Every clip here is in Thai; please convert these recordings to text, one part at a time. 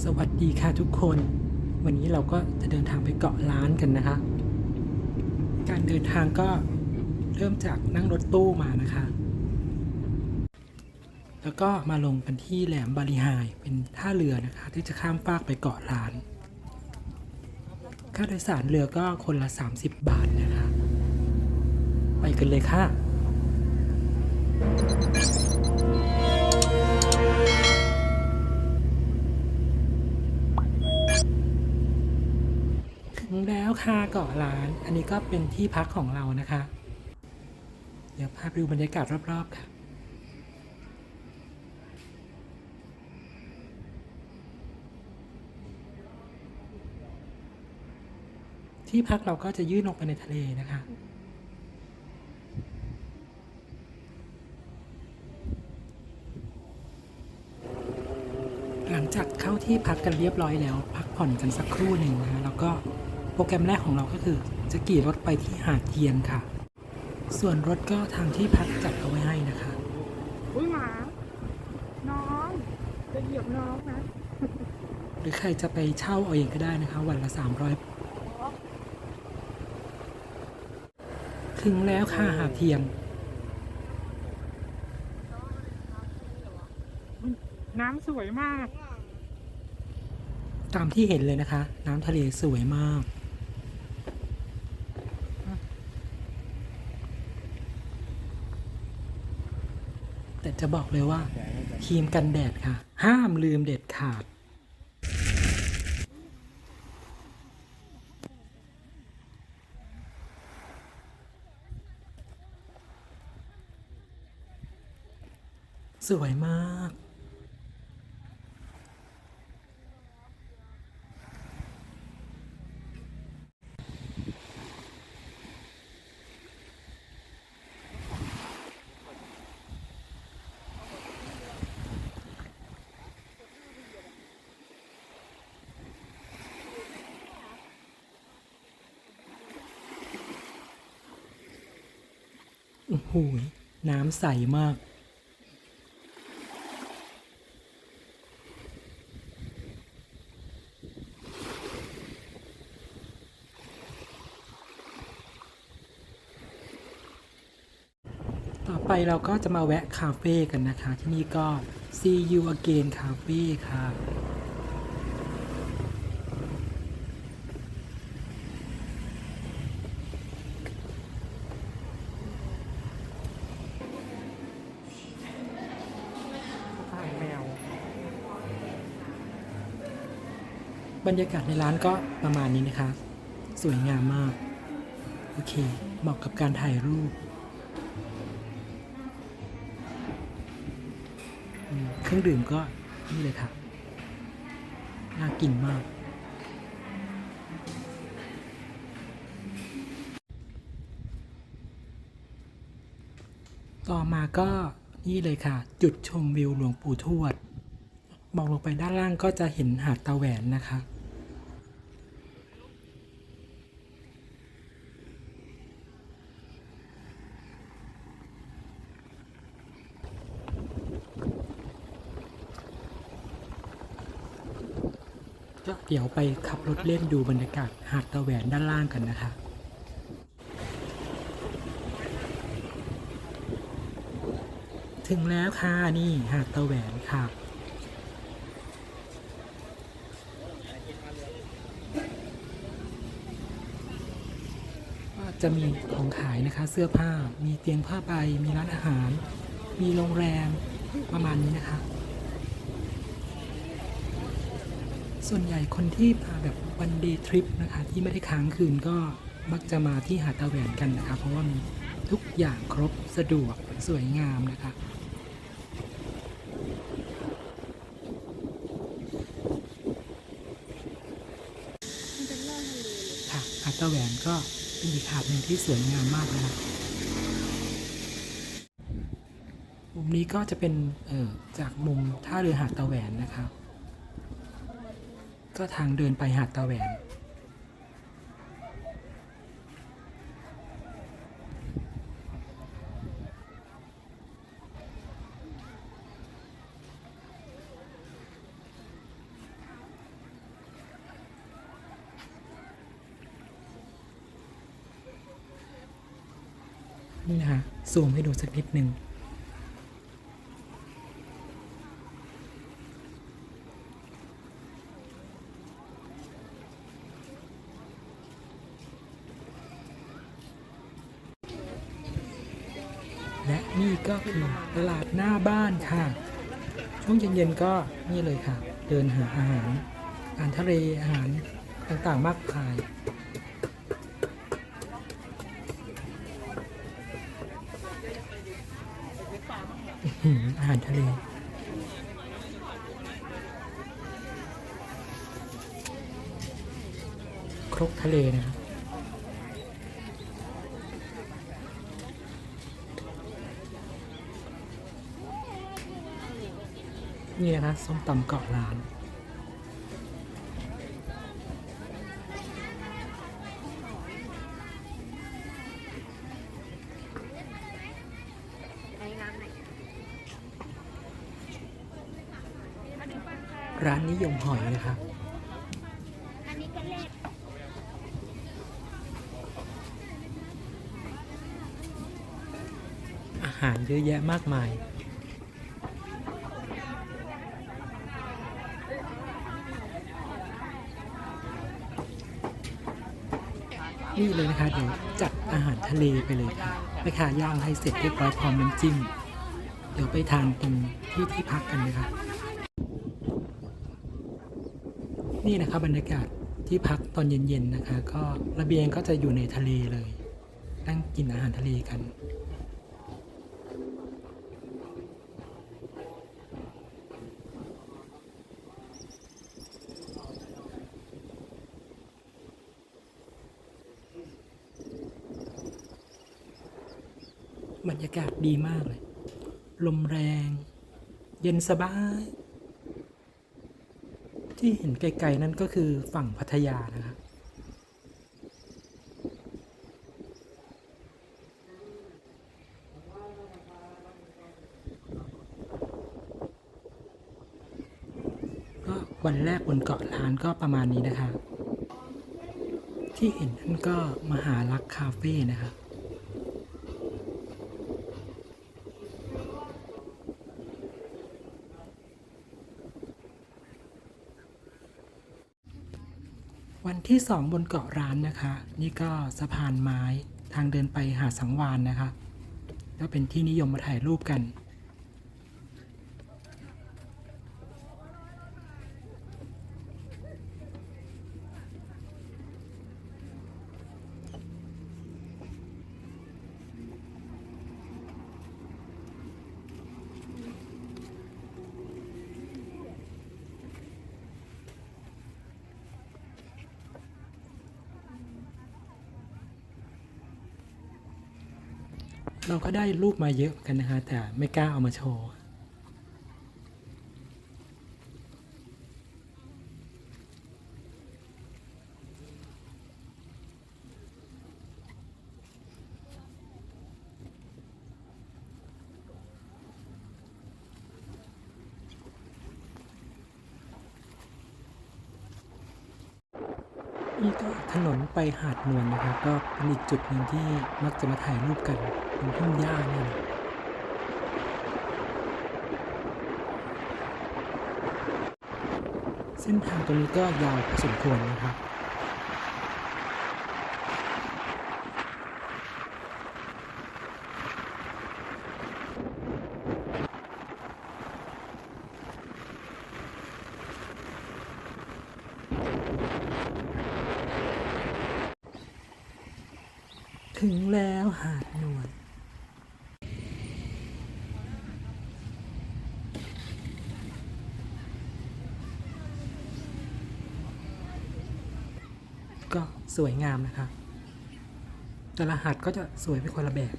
สวัสดีค่ะทุกคน วันนี้เราก็จะเดินทางไปเกาะล้านกันนะคะ การเดินทางก็เริ่มจากนั่งรถตู้มานะคะ แล้วก็มาลงกันที่แหลมบาลีไฮเป็นท่าเรือนะคะ ที่จะข้ามฟากไปเกาะล้าน ค่าโดยสารเรือก็คนละ 30 บาทนะคะ ไปกันเลยค่ะ ค่ะเกาะล้าน อันนี้ก็เป็นที่พักของเรานะคะ เดี๋ยวพาไปดูบรรยากาศรอบๆค่ะที่พักเราก็จะยื่นลงไปในทะเลนะคะ หลังจากเข้าที่พักกันเรียบร้อยแล้ว พักผ่อนกันสักครู่หนึ่งนะแล้วก็ โปรแกรมแรกของเราก็คือ จะขี่รถไปที่หาดเทียนค่ะ ส่วนรถก็ทางที่พักจัดเอาไว้ให้นะคะอุ้ยหมาน้องจะเหยียบน้องนะ หรือใครจะไปเช่าเอาเองก็ได้นะคะ วันละ 300 ถึงแล้วค่ะหาดเทียน น้ำสวยมาก ตามที่เห็นเลยนะคะ น้ำทะเลสวยมาก จะบอกเลยว่าครีมกันแดดค่ะ ห้ามลืมเด็ดขาด สวยมาก โอ้โหน้ำใสมาก ต่อไปเราก็จะมาแวะคาเฟ่กันนะคะ ที่นี่ก็ See you again คาเฟ่ค่ะ ถ่ายแมว บรรยากาศในร้านก็ประมาณนี้นะคะ สวยงามมาก โอเค เหมาะกับการถ่ายรูป เครื่องดื่มก็นี่เลยค่ะ น่ากินมาก ต่อมาก็นี่เลยค่ะ จุดชมวิวหลวงปู่ทวด มองลงไปด้านล่างก็จะเห็นหาดตาแหวนนะคะ เดี๋ยวไปขับรถเล่นดูบรรยากาศหาดตาแหวนด้านล่างกันนะคะถึงแล้วค่ะนี่หาดตาแหวนค่ะจะมีของขายนะคะเสื้อผ้ามีเตียงผ้าใบมีร้านอาหาร มีโรงแรมประมาณนี้นะคะ ส่วนใหญ่คนที่มาแบบวันเดย์ทริปนะคะที่ไม่ได้ค้างคืนก็มักจะมาที่หาดตาแหวนกันนะคะ เพราะว่ามีทุกอย่างครบสะดวกสวยงามนะคะค่ะหาดตาแหวนก็เป็นอีกหาดหนึ่งที่สวยงามมากนะคะมุมนี้ก็จะเป็นเอ่อจากมุมท่าเรือหาดตาแหวนนะคะ ก็ทางเดินไปหาดตาแหวน นี่นะคะซูมให้ดูสักนิดหนึ่ง และนี่ก็คือตลาดหน้าบ้านค่ะ ช่วงเย็นๆก็นี่เลยค่ะ เดินหาอาหารอาหารทะเลอาหารต่างๆมากมายอื้อหืออาหารทะเลครกทะเลนะครับ นี่นะคะส้มตำเกาะล้าน ร้านนิยมหอยนะครับอาหารเยอะแยะมากมาย นี่เลยนะคะ เดี๋ยวจัดอาหารทะเลไปเลยค่ะไปค่ะย่างให้เสร็จเรียบร้อยพร้อมน้ำจิ้ม เดี๋ยวไปทานตรงที่ที่พักกันนะคะ นี่นะคะบรรยากาศที่พักตอนเย็นๆนะคะ ก็ระเบียงก็จะอยู่ในทะเลเลย นั่งกินอาหารทะเลกัน บรรยากาศดีมากเลย ลมแรง เย็นสบาย ที่เห็นไกลๆนั่นก็คือฝั่งพัทยานะครับก็วันแรกบนเกาะล้านก็ประมาณนี้นะคะ ที่เห็นนั่นก็มหาลักษ์คาเฟ่นะคะวัน ที่สองบนเกาะร้านนะคะ นี่ก็สะพานไม้ทางเดินไปหาดสังวานนะคะ ก็เป็นที่นิยมมาถ่ายรูปกัน เราก็ได้รูปมาเยอะกันนะคะแต่ไม่กล้าเอามาโชว์ นี่ก็ถนน ไปหาดนวลนะครับ ก็เป็นอีกจุดหนึ่งที่มักจะมาถ่ายรูปกันบนทุ่งหญ้าเนี่ยเส้นทางตรงนี้ก็ยาวพอสมควรนะครับ ถึงแล้วหาดนวลก็ สวยงามนะครับ แต่ละหาดก็จะสวยเป็นคนละแบบ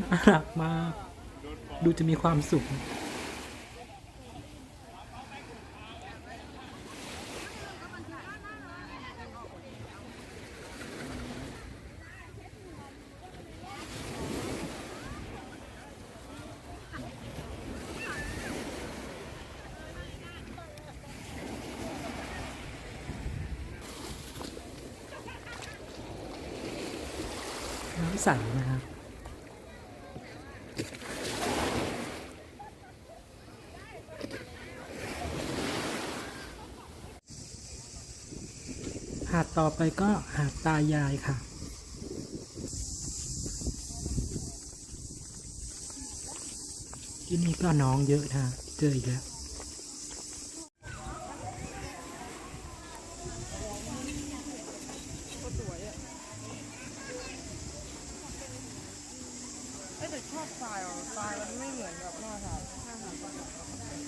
น่ารักมาก ดูจะมีความสุข ใสนะครับหาดต่อไปก็หาดตายายค่ะ ที่นี่ก็น้องเยอะนะเจออีกแล้ว แต่ชอบทรายอะทรายมันไม่เหมือนกับหน้าทรายหน้าทราย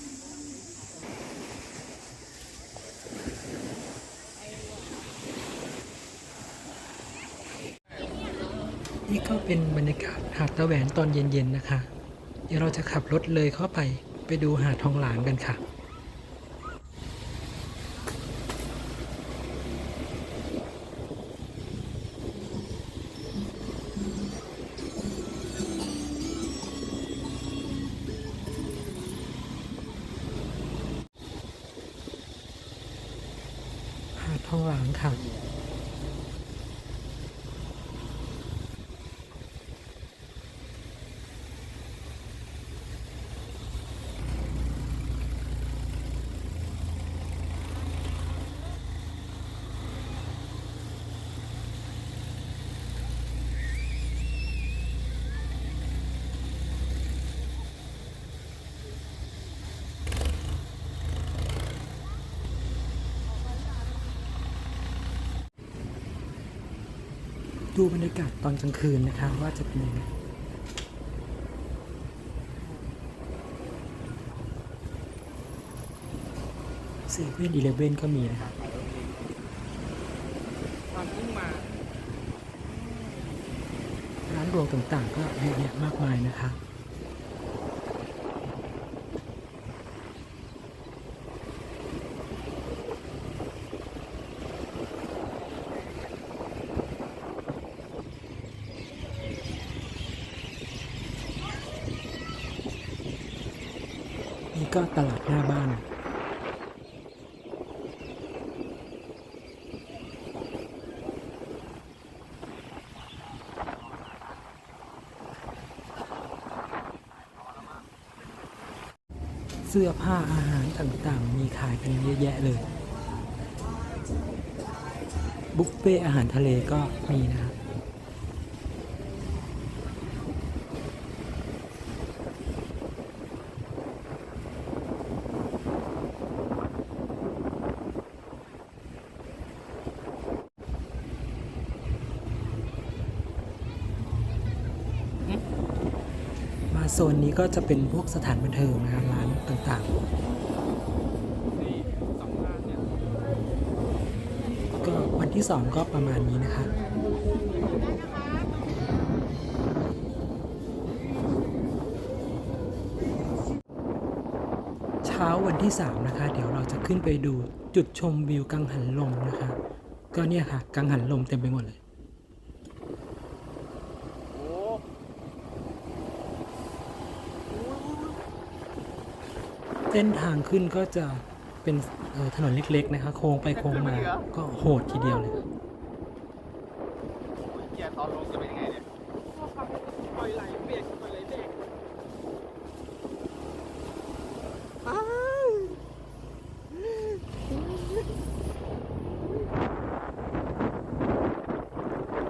นี่ ก็เป็นบรรยากาศหาดตะแหวนตอนเย็นๆนะคะ เดี๋ยวเราจะขับรถเลยเข้าไปไปดูหาดทองหลางกันค่ะหาดทองหลางค่ะ ดูบรรยากาศตอนกลางคืนนะคะว่าจะเป็นยังไงเซเว่นอีเลเว่นก็มีนะครับความพิ่งมาร้านรวงต่างๆ ก็เยอะแยะมากมายนะครับ ก็ตลาดหน้าบ้าน เสื้อผ้าอาหารต่างๆ มีขายกันเยอะแยะเลย บุฟเฟ่อาหารทะเลก็มีนะครับ โซนนี้ก็จะเป็นพวกสถานบันเทิงนะครับร้านต่างๆ ก็วันที่สองก็ประมาณนี้นะคะเช้าวันที่ 3 นะคะ เดี๋ยวเราจะขึ้นไปดูจุดชมวิวกังหันลมนะคะ ก็เนี่ยค่ะ กังหันลมเต็มไปหมดเลย เส้นทางขึ้นก็จะเป็นถนนเล็ก ๆ นะคะ โค้งไปโค้งมา ก็โหดทีเดียวเลยเกียร์ตอนลงจะเป็นยังไงเนี่ยปล่อยไหลเบรกปล่อยไหลเบรก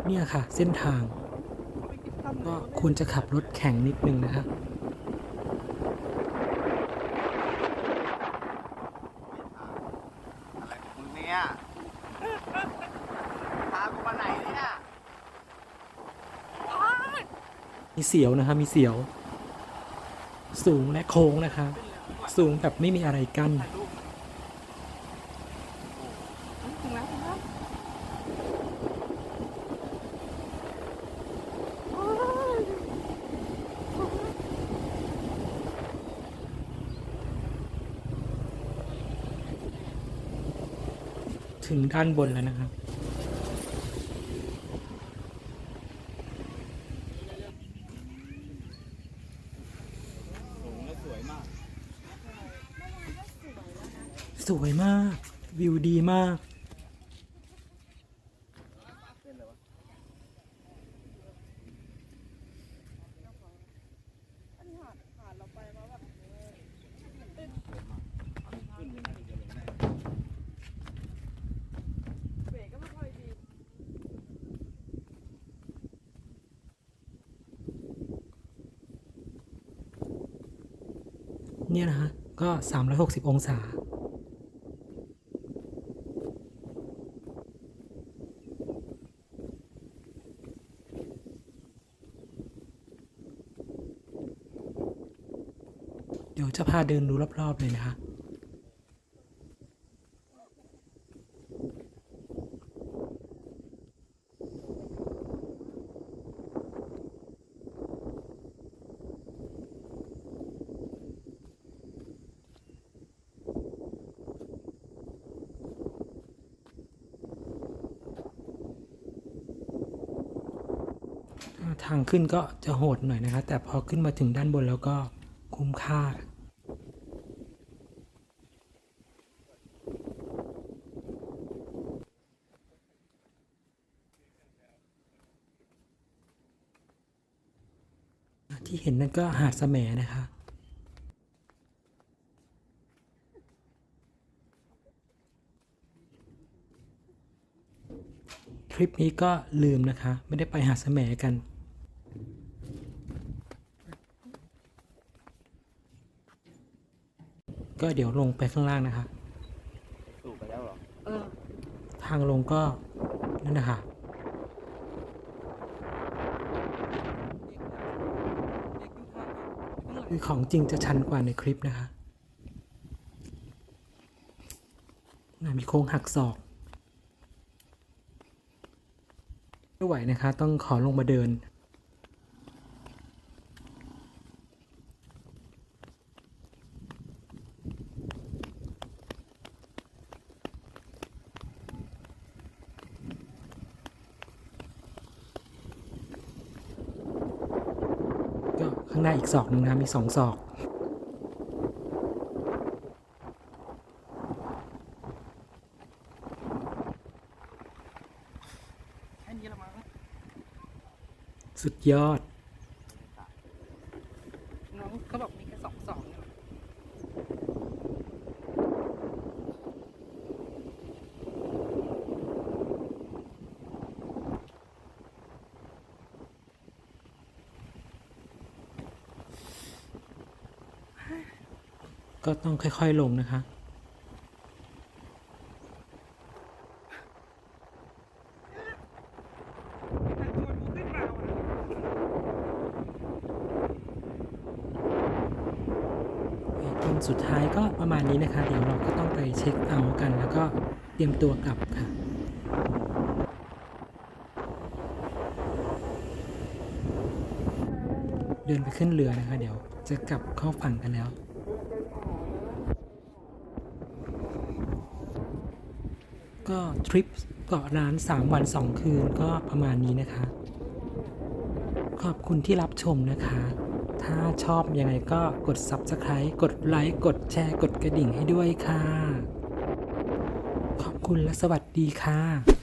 เนี่ยค่ะ เส้นทาง ก็ควรจะขับรถแข่งนิดนึงนะครับอะไรของมึงเนี่ยพากูมาไหนเนี่ย มีเสียวนะคะมีเสียว สูงและโค้งนะคะสูงแบบไม่มีอะไรกั้นถึงแล้วถึงแล้วถึงด้านบนแล้วนะครับ วยมาก วิวดีมาก เนี่ยนะฮะก็ 360 องศา จะพาเดินดูรอบๆเลยนะคะทางขึ้นก็จะโหดหน่อยนะคะ แต่พอขึ้นมาถึงด้านบนแล้วก็คุ้มค่า นนั่นก็หาดสะแหมนะคะทริปนี้ก็ลืมนะคะ ไม่ได้ไปหาดสะแหมกัน ก็เดี๋ยวลงไปข้างล่างนะคะ สูบไปแล้วเหรอ เออ ทางลงก็นั่นนะคะ คือของจริงจะชันกว่าในคลิปนะคะน่ามีโค้งหักศอก ไม่ไหวนะคะ ต้องขอลงมาเดิน ก็ ข้างหน้าอีกศอกหนึ่งนะมีสองศอก สุดยอด น้องเขาบอกมีแค่สองสองเนี่ย ก็ต้องค่อยๆลงนะคะ ต้นสุดท้ายก็ประมาณนี้นะคะ เดี๋ยวเราก็ต้องไปเช็คเอาท์กัน แล้วก็เตรียมตัวกลับค่ะเดินไปขึ้นเรือนะคะ เดี๋ยวจะกลับเข้าฝั่งกันแล้ว ก็ทริปเกาะร้าน 3 วัน 2 คืนก็ประมาณนี้นะคะ ขอบคุณที่รับชมนะคะ ถ้าชอบยังไงก็กด Subscribe กดไลค์กดแชร์กดกระดิ่งให้ด้วยค่ะ ขอบคุณและสวัสดีค่ะ